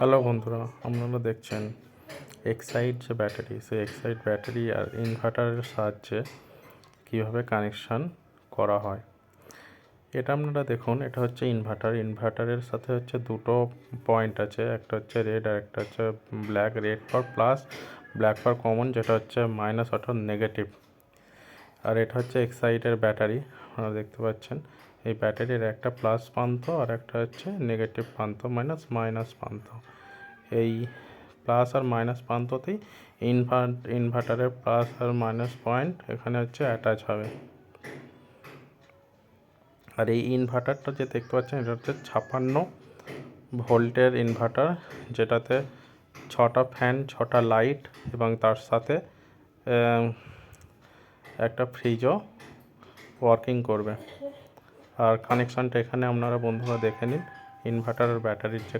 Hello বন্ধুরা, আপনারা দেখছেন এক্সাইড যে ব্যাটারি। সেই এক্সাইড ব্যাটারি আর ইনভার্টারের সাহায্যে কীভাবে কানেকশান করা হয়। এটা আপনারা দেখুন, এটা হচ্ছে ইনভার্টার ইনভার্টারের সাথে হচ্ছে দুটো পয়েন্ট আছে, একটা হচ্ছে রেড আর একটা হচ্ছে black red for plus black for common যেটা হচ্ছে মাইনাস অর্থাৎ নেগেটিভ আর এটা হচ্ছে এক্সাইডের ব্যাটারি, আপনারা দেখতে পাচ্ছেন। এই ব্যাটারির একটা প্লাস প্রান্ত আর একটা হচ্ছে নেগেটিভ প্রান্ত মাইনাস মাইনাস প্রান্ত এই প্লাস আর মাইনাস প্রান্ততেই ইনভার্ট ইনভার্টারের প্লাস আর মাইনাস পয়েন্ট এখানে হচ্ছে অ্যাটাচ হবে। আর এই ইনভার্টারটা যে দেখতে পাচ্ছেন, এটা হচ্ছে ছাপ্পান্ন ভোল্টের ইনভার্টার, যেটাতে ছটা ফ্যান, ছটা লাইট এবং তার সাথে একটা ফ্রিজও ওয়ার্কিং করবে। আর কানেকশানটা এখানে আপনারা বন্ধুরা দেখে নিন। ইনভার্টার আর ব্যাটারির যে